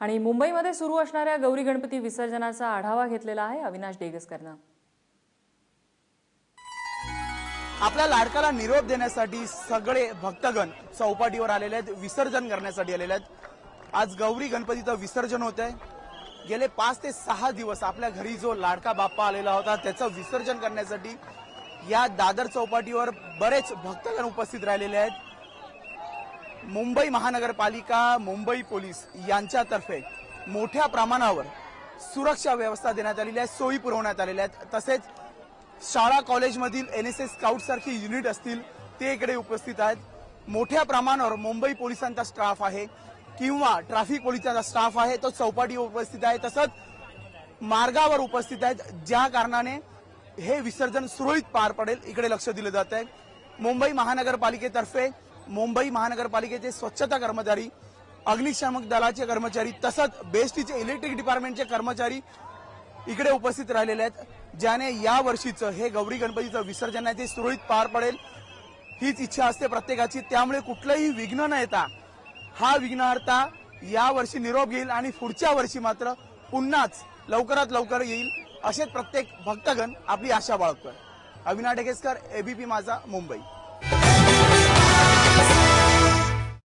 आणि मुंबईमध्ये सुरू असणाऱ्या गौरी गणपती विसर्जनाचा आढावा घेतलेला आहे अविनाश डेगसकरनं. आपल्या लाडकाला निरोप देण्यासाठी सगळे भक्तगण चौपाटीवर आलेले आहेत विसर्जन करण्यासाठी आलेले आहेत. आज गौरी गणपतीचं विसर्जन होत आहे गेले पाच ते सहा दिवस आपल्या घरी जो लाडका बाप्पा आलेला होता त्याचं विसर्जन करण्यासाठी या दादर चौपाटीवर बरेच भक्तगण उपस्थित राहिलेले आहेत. मुंबई महानगरपालिका मुंबई पोलीस यांच्यातर्फे मोठ्या प्रमाणावर सुरक्षा व्यवस्था देण्यात आलेली आहे सोयी पुरवण्यात आलेल्या आहेत. तसेच शाळा कॉलेजमधील एन एस एस स्काउट सारखी युनिट असतील ते इकडे उपस्थित आहेत. मोठ्या प्रमाणावर मुंबई पोलिसांचा स्टाफ आहे किंवा ट्रॅफिक पोलिसांचा स्टाफ आहे तो चौपाटी उपस्थित आहे. तसंच मार्गावर उपस्थित आहेत ज्या कारणाने हे विसर्जन सुरळीत पार पडेल इकडे लक्ष दिलं जात आहे मुंबई महानगरपालिकेतर्फे मुंबई महानगरपालिकेचे स्वच्छता कर्मचारी अग्निशामक दलाचे कर्मचारी तसंच बेस्टीचे इलेक्ट्रिक डिपार्टमेंटचे कर्मचारी इकडे उपस्थित राहिलेले आहेत ज्याने या वर्षीचं हे गौरी गणपतीचं विसर्जनाचे सुरळीत पार पडेल. हीच इच्छा असते प्रत्येकाची. त्यामुळे कुठलंही विघ्न न येता हा विघ्नहर्ता या वर्षी निरोप घेईल आणि पुढच्या वर्षी मात्र पुन्हाच लवकरात लवकर येईल असेच प्रत्येक भक्तगण आपली आशा बाळगतोय. अविना डेकेसकर एबीपी माझा मुंबई.